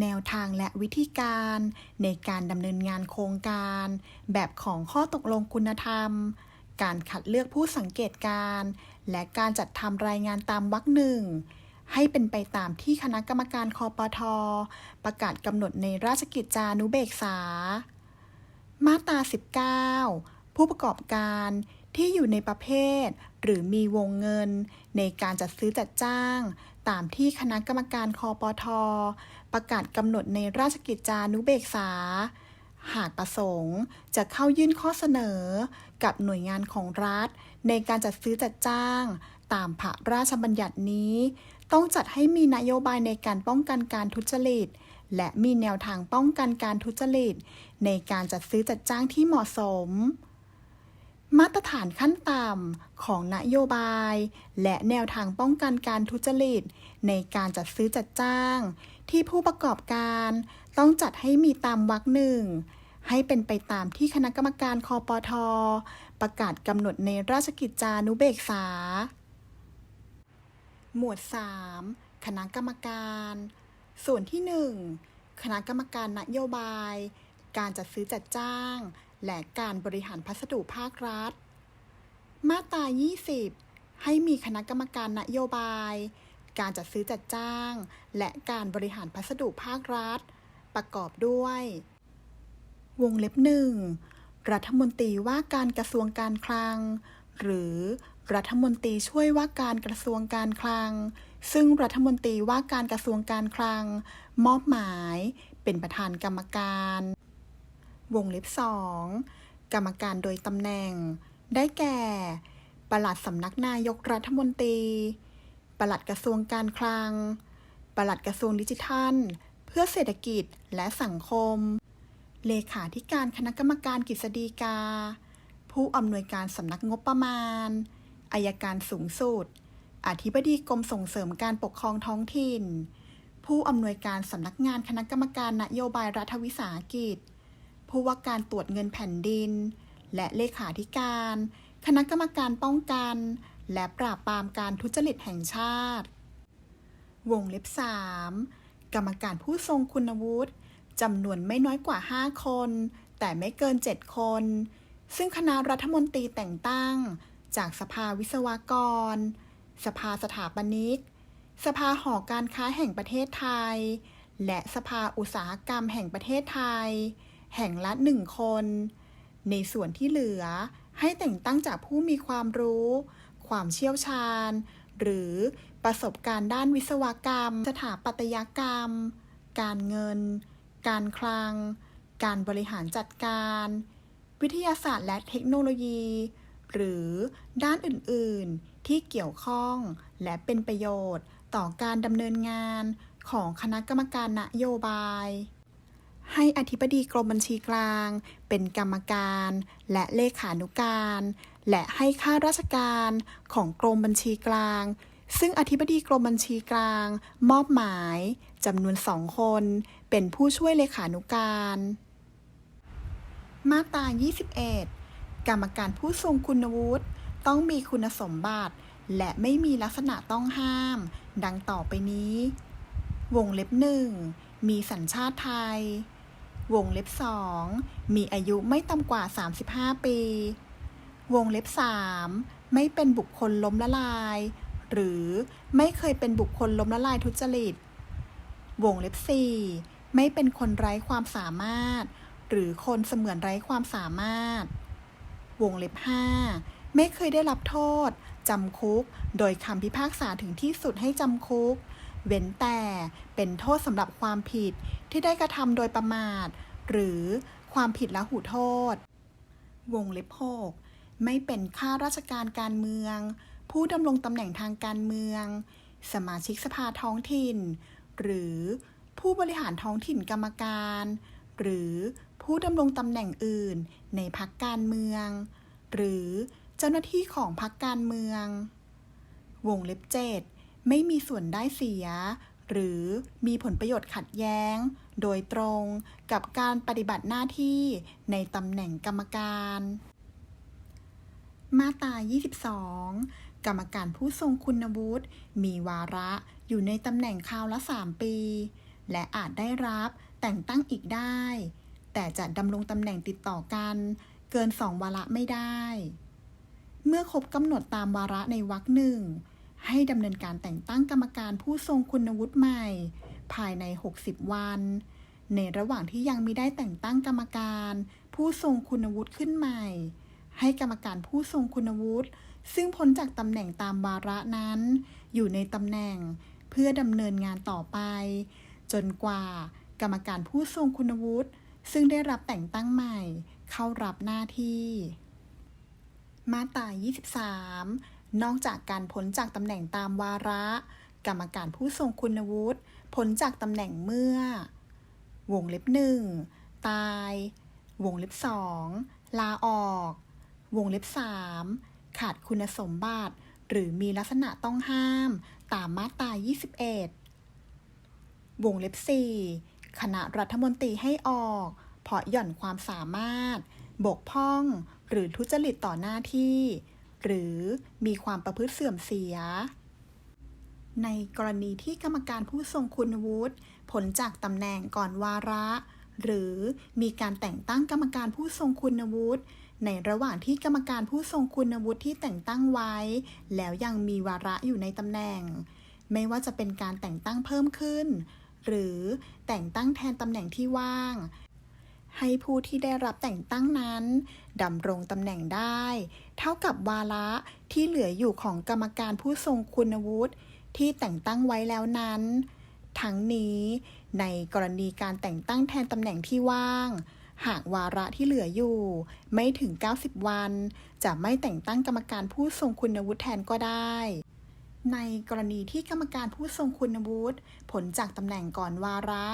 แนวทางและวิธีการ ในการดำเนินงานโครงการ แบบของข้อตกลงคุณธรรม การคัดเลือกผู้สังเกตการ และการจัดทำรายงานตามวรรคหนึ่งให้เป็นไปตามที่คณะกรรมการคอปทอประกาศกำหนดในราชกิจจานุเบกษา มาตรา 19 ผู้ประกอบการที่อยู่ในประเภท หรือมีวงเงิน ในการจัดซื้อจัดจ้าง ตามที่คณะกรรมการคอปทประกาศกำหนดในราชกิจจานุเบกษา หากประสงค์จะเข้ายื่นข้อเสนอกับหน่วยงานของรัฐ ในการจัดซื้อจัดจ้าง ตามพระราชบัญญัตินี้ ต้องจัดให้มีนโยบายในการป้องกันการทุจริต และมีแนวทางป้องกันการทุจริต ในการจัดซื้อจัดจ้างที่เหมาะสม มาตรฐานขั้นต่ำของนโยบาย และแนวทางป้องกันการทุจริต ในการจัดซื้อจัดจ้าง ที่ผู้ประกอบการต้องจัดให้มีตามวรรคหนึ่ง ให้เป็นไปตามที่คณะกรรมการคอปทประกาศกำหนดในราชกิจจานุเบกษา หมวด 3 คณะกรรมการ ส่วนที่ 1 คณะกรรมการนโยบาย การจัดซื้อจัดจ้าง และการบริหารพัสดุภาครัฐ มาตรา 20 ให้มีคณะกรรมการนโยบาย การจัดซื้อจัดจ้าง และการบริหารพัสดุภาครัฐ ประกอบด้วย วงเล็บหนึ่งรัฐมนตรีว่าการกระทรวงการคลัง หรือรัฐมนตรีช่วยว่าการกระทรวงการคลัง ซึ่งรัฐมนตรีว่าการกระทรวงการคลัง มอบหมายเป็นประธานกรรมการ วงเล็บสองกรรมการโดยตำแหน่ง ได้แก่ ปลัดสำนักนายกรัฐมนตรี ปลัดกระทรวงการคลัง ปลัดกระทรวงดิจิทัล เพื่อเศรษฐกิจและสังคม เลขาธิการคณะกรรมการกฤษฎีกา ผู้อำนวยการสำนักงบประมาณ อายการสูงสุด อธิบดีกรมส่งเสริมการปกครองท้องถิ่น ผู้อำนวยการสำนักงานคณะกรรมการนโยบายรัฐวิสาหกิจ ผู้ว่าการตรวจเงินแผ่นดิน และเลขาธิการ คณะกรรมการป้องกัน และปราบปรามการทุจริตแห่งชาติ วงเล็บ 3 กรรมการผู้ทรงคุณวุฒิจำนวนไม่น้อยกว่า 5 คน แต่ไม่เกิน 7 คน ซึ่งคณะรัฐมนตรีแต่งตั้ง จากสภาวิศวกร สภาสถาปนิก สภาหอการค้าแห่งประเทศไทย และสภาอุตสาหกรรมแห่งประเทศไทย แห่งละหนึ่งคน ในส่วนที่เหลือให้แต่งตั้งจากผู้มีความรู้ ความเชี่ยวชาญ หรือประสบการณ์ด้านวิศวกรรม สถาปัตยกรรม การเงิน การคลัง การบริหารจัดการ วิทยาศาสตร์และเทคโนโลยี หรือด้านอื่น ๆ ที่เกี่ยวข้องและเป็นประโยชน์ต่อการดำเนินงานของคณะกรรมการนโยบาย ให้อธิบดีกรมบัญชีกลาง เป็นกรรมการ และเลขานุการ และให้ข้าราชการของกรมบัญชีกลาง ซึ่งอธิบดีกรมบัญชีกลาง มอบหมายจำนวนสองคน เป็นผู้ช่วยเลขานุการ มาตรา 21 กรรมการผู้ทรงคุณวุฒิต้องมีคุณสมบัติ และไม่มีลักษณะต้องห้าม ดังต่อไปนี้ วงเล็บหนึ่งมีสัญชาติไทย วงเล็บสองมีอายุไม่ต่ำกว่า 35 ปี วงเล็บสามไม่เป็นบุคคลล้มละลาย หรือไม่เคยเป็นบุคคลล้มละลายทุจริต วงเล็บสี่ไม่เป็นคนไร้ความสามารถ หรือคนเสมือนไร้ความสามารถ วงเล็บ 5 ไม่เคยได้รับโทษจำคุก โดยคำพิพากษาถึงที่สุดให้จำคุกเว้นแต่เป็นโทษสำหรับความผิดที่ได้กระทำโดยประมาท หรือความผิดละหูโทษ วงเล็บ6ไม่เป็นข้าราชการการเมือง ผู้ดำรงตำแหน่งทางการเมือง สมาชิกสภาท้องถิ่น หรือผู้บริหารท้องถิ่นกรรมการ หรือผู้ดำรงตำแหน่งอื่นในพักการเมือง หรือเจ้าหน้าที่ของพักการเมือง วงเล็บ7ไม่มีส่วนได้เสีย หรือมีผลประโยชน์ขัดแย้ง โดยตรงกับการปฏิบัติหน้าที่ในตำแหน่งกรรมการ มาตรา 22 กรรมการผู้ทรงคุณวุฒิมีวาระอยู่ในตำแหน่งคราวละ 3 ปี และอาจได้รับแต่งตั้งอีกได้ แต่จะดำรงตำแหน่งติดต่อกัน เกินสองวาระไม่ได้ เมื่อครบกำหนดตามวาระในวรรคหนึ่งให้ดำเนินการแต่งตั้งกรรมการผู้ทรงคุณวุฒิใหม่ ภายใน 60 วัน ในระหว่างที่ยังมิได้แต่งตั้งกรรมการ ผู้ทรงคุณวุฒิขึ้นใหม่ ให้กรรมการผู้ทรงคุณวุฒิซึ่งพ้นจากตำแหน่งตามวาระนั้น อยู่ในตำแหน่งเพื่อดำเนินงานต่อไป จนกว่ากรรมการผู้ทรงคุณวุฒิซึ่งได้รับแต่งตั้งใหม่ เข้ารับหน้าที่ มาตรา 23 นอกจากการพ้นจากตำแหน่งตามวาระ กรรมการผู้ทรงคุณวุฒิพ้นจากตำแหน่งเมื่อ วงเล็บหนึ่งตาย วงเล็บสองลาออก วงเล็บสามขาดคุณสมบัติ หรือมีลักษณะต้องห้าม ตามมาตรา21 วงเล็บ4คณะรัฐมนตรีให้ออก เพราะหย่อนความสามารถ บกพร่องหรือทุจริตต่อหน้าที่ หรือมีความประพฤติเสื่อมเสีย ในกรณีที่กรรมการผู้ทรงคุณวุฒิผลจากตำแหน่งก่อนวาระ หรือมีการแต่งตั้งกรรมการผู้ทรงคุณวุฒิในระหว่างที่กรรมการผู้ทรงคุณวุฒิที่แต่งตั้งไว้ แล้วยังมีวาระอยู่ในตำแหน่ง ไม่ว่าจะเป็นการแต่งตั้งเพิ่มขึ้น หรือแต่งตั้งแทนตำแหน่งที่ว่าง ให้ผู้ที่ได้รับแต่งตั้งนั้นดำรงตำแหน่งได้ เท่ากับวาระที่เหลืออยู่ของกรรมการผู้ทรงคุณวุฒิ ที่แต่งตั้งไว้แล้วนั้น ทั้งนี้ในกรณีการแต่งตั้งแทนตำแหน่งที่ว่าง หากวาระที่เหลืออยู่ ไม่ถึง 90 วัน จะไม่แต่งตั้งกรรมการผู้ทรงคุณวุฒิแทนก็ได้ ในกรณีที่กรรมการผู้ทรงคุณวุฒิผลจากตำแหน่งก่อนวาระ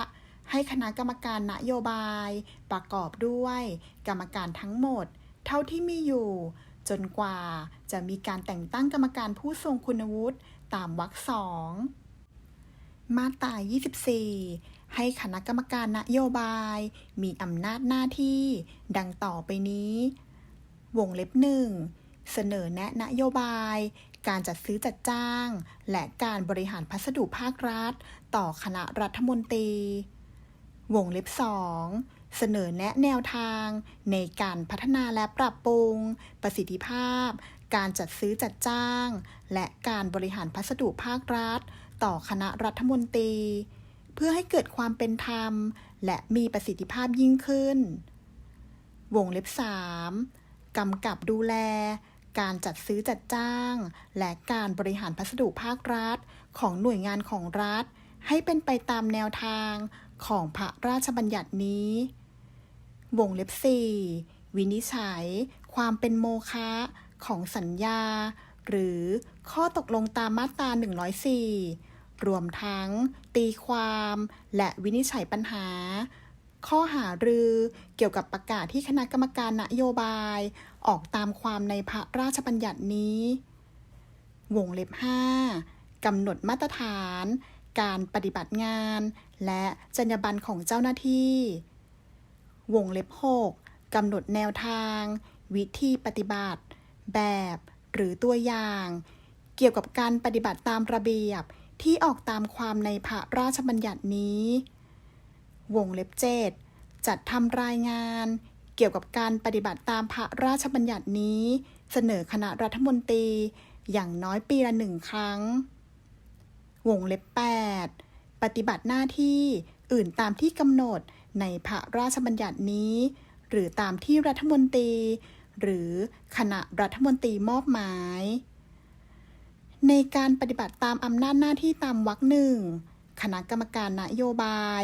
ให้คณะกรรมการนโยบาย ประกอบด้วย กรรมการทั้งหมด เท่าที่มีอยู่ จนกว่าจะมีการแต่งตั้งกรรมการผู้ทรงคุณวุฒิตามวรรคสองมาตรา 24 ให้คณะกรรมการนโยบาย มีอำนาจหน้าที่ ดังต่อไปนี้ วงเล็บหนึ่งเสนอแนะนโยบาย การจัดซื้อจัดจ้าง และการบริหารพัสดุภาครัฐ ต่อคณะรัฐมนตรี วงเล็บ2 เสนอแนะแนวทาง ในการพัฒนาและปรับปรุง ประสิทธิภาพ การจัดซื้อจัดจ้าง และการบริหารพัสดุภาครัฐ ต่อคณะรัฐมนตรี เพื่อให้เกิดความเป็นธรรม และมีประสิทธิภาพยิ่งขึ้น วงเล็บ 3 กำกับดูแล การจัดซื้อจัดจ้าง และการบริหารพัสดุภาครัฐ ของหน่วยงานของรัฐ ให้เป็นไปตามแนวทางของพระราชบัญญัตินี้ วงเล็บ4วินิจฉัย ความเป็นโมฆะของสัญญา หรือข้อตกลงตามมาตรา 104 รวมทั้ง ตีความ และวินิจฉัยปัญหา ข้อหารือเกี่ยวกับประกาศที่คณะกรรมการนโยบาย ออกตามความในพระราชบัญญัตินี้ วงเล็บ 5กำหนดมาตรฐาน การปฏิบัติงาน และจรรยาบรรณของเจ้าหน้าที่ วงเล็บ 6กำหนดแนวทาง วิธีปฏิบัติ แบบ หรือตัวอย่าง เกี่ยวกับการปฏิบัติตามระเบียบที่ออกตามความในพระราชบัญญัตินี้ วงเล็บ 7 จัดทำรายงาน เกี่ยวกับการปฏิบัติตามพระราชบัญญัตินี้ เสนอคณะรัฐมนตรีอย่างน้อยปีละหนึ่งครั้ง วงเล็บ 8 ปฏิบัติหน้าที่ อื่นตามที่กำหนดในพระราชบัญญัตินี้ หรือตามที่รัฐมนตรี หรือคณะรัฐมนตรีมอบหมาย ในการปฏิบัติตามอำนาจหน้าที่ตามวรรคหนึ่ง คณะกรรมการนโยบาย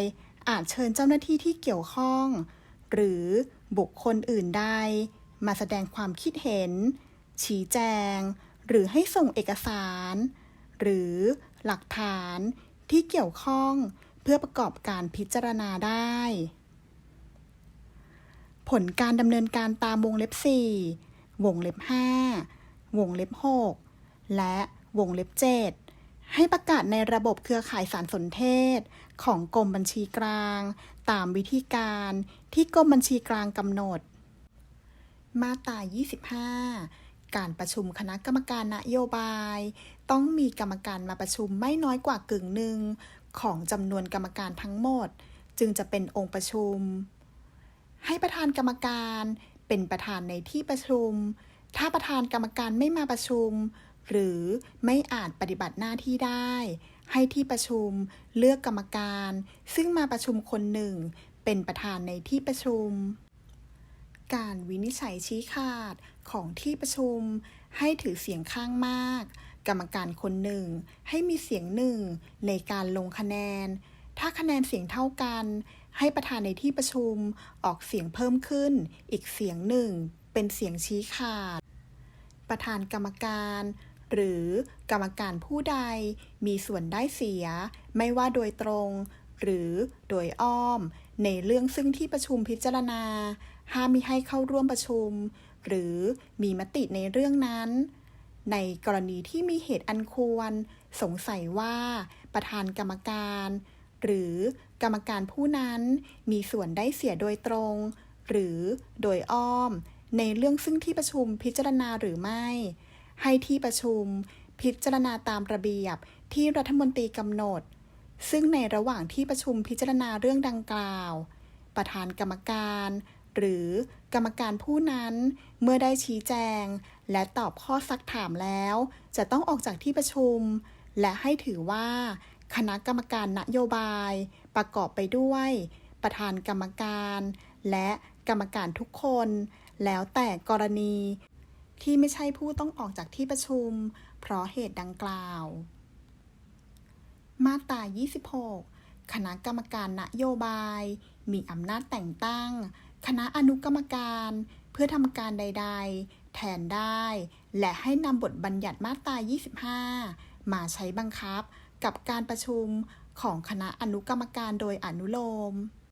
อาจเชิญเจ้าหน้าที่ที่เกี่ยวข้อง หรือบุคคลอื่นใดมาแสดงความคิดเห็น ชี้แจง หรือให้ส่งเอกสาร หรือหลักฐานที่เกี่ยวข้อง พื่อประกอบการพิจารณาได้ ผลการดำเนินการตามวงเล็บ 4 วงเล็บ 5 วงเล็บ 6 และวงเล็บ 7 ให้ประกาศในระบบเครือข่ายสารสนเทศ ของกรมบัญชีกลาง ตามวิธีการที่กรมบัญชีกลางกำหนด มาตรา 25การประชุมคณะกรรมการนโยบาย ต้องมีกรรมการมาประชุมไม่น้อยกว่ากึ่งหนึ่ง ของจำนวนกรรมการทั้งหมด จึงจะเป็นองค์ประชุม ให้ประธานกรรมการเป็นประธานในที่ประชุม ถ้าประธานกรรมการไม่มาประชุม หรือไม่อาจปฏิบัติหน้าที่ได้ ให้ที่ประชุมเลือกกรรมการ ซึ่งมาประชุมคนหนึ่ง เป็นประธานในที่ประชุม การวินิจฉัยชี้ขาดของที่ประชุม ให้ถือเสียงข้างมาก กรรมการคนหนึ่ง ให้มีเสียงหนึ่งในการลงคะแนน ถ้าคะแนนเสียงเท่ากัน ให้ประธานในที่ประชุมออกเสียงเพิ่มขึ้น อีกเสียงหนึ่ง เป็นเสียงชี้ขาด ประธานกรรมการ หรือกรรมการผู้ใดมีส่วนได้เสีย ไม่ว่าโดยตรง หรือโดยอ้อม ในเรื่องซึ่งที่ประชุมพิจารณา ห้ามมิให้เข้าร่วมประชุม หรือมีมติในเรื่องนั้น ในกรณีที่มีเหตุอันควร สงสัยว่าประธานกรรมการ หรือกรรมการผู้นั้นมีส่วนได้เสียโดยตรง หรือโดยอ้อม ในเรื่องซึ่งที่ประชุมพิจารณาหรือไม่ ให้ที่ประชุมพิจารณาตามระเบียบที่รัฐมนตรีกำหนด ซึ่งในระหว่างที่ประชุมพิจารณาเรื่องดังกล่าว ประธานกรรมการ หรือกรรมการผู้นั้นเมื่อได้ชี้แจง และตอบข้อซักถามแล้ว จะต้องออกจากที่ประชุม และให้ถือว่า คณะกรรมการนโยบาย ประกอบไปด้วย ประธานกรรมการ และกรรมการทุกคน แล้วแต่กรณี ที่ไม่ใช่ผู้ต้องออกจากที่ประชุม เพราะเหตุดังกล่าว มาตรา 26 คณะกรรมการนโยบาย มีอำนาจแต่งตั้ง คณะอนุกรรมการเพื่อทำการใด ๆ แทนได้ และให้นำบทบัญญัติมาตรา 25 มาใช้บังคับกับการประชุมของคณะอนุกรรมการโดยอนุโลม